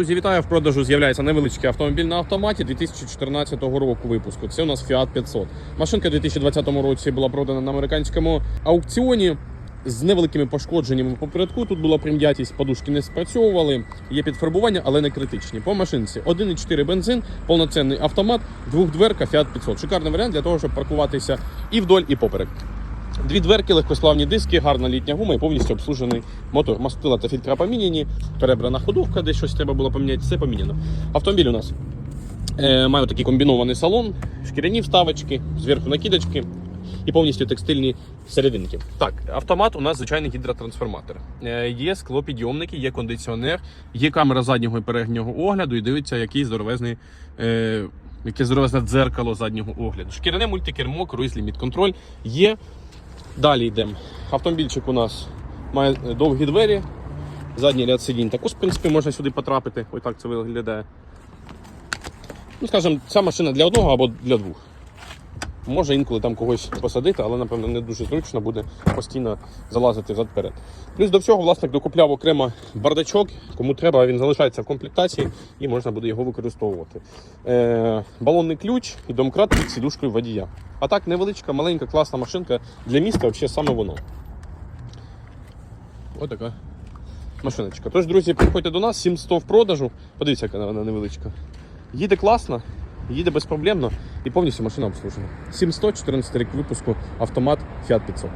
Друзі, вітаю в продажу. З'являється невеличкий автомобіль на автоматі 2014 року випуску. Це у нас Fiat 500. Машинка у 2020 році була продана на американському аукціоні з невеликими пошкодженнями попередку. Тут була прим'ятість, подушки не спрацьовували. Є підфарбування, але не критичні. По машинці 1,4 бензин, повноцінний автомат, двохдверка Fiat 500. Шикарний варіант для того, щоб паркуватися і вдоль, і поперек. Дві дверки, легкосплавні диски, гарна літня гума і повністю обслужений мотор. Мастила та фільтра поміняні, перебрана ходовка, десь щось треба було поміняти, все поміняно. Автомобіль у нас е, має такий комбінований салон, шкіряні вставочки, зверху накидочки і повністю текстильні серединки. Так, автомат у нас звичайний гідротрансформатор. Е, є склопідйомники, є кондиціонер, є камера заднього і переднього огляду, і дивиться, який здоровезний. Е, Яке здоровезне дзеркало заднього огляду. Шкіряне мультикермо, круїз ліміт контроль є. Далі йдемо. Автомобільчик у нас має довгі двері, задній ряд сидінь. Також, в принципі, можна сюди потрапити. Ось так це виглядає. Ну, скажімо, ця машина для одного або для двох. Може інколи там когось посадити, але, напевно, не дуже зручно буде постійно залазити взад-перед. Плюс до всього власник докупляв окремо бардачок, кому треба, він залишається в комплектації і можна буде його використовувати. Е, балонний ключ і домкрат під сідушкою водія. А так невеличка, маленька, класна машинка для міста, взагалі саме воно. Ось така машиночка. Тож, друзі, приходьте до нас, 700 в продажу. Подивіться, яка вона невеличка. Їде класно, їде безпроблемно і повністю машина обслужена. 700, 14 рік випуску, автомат Fiat 500.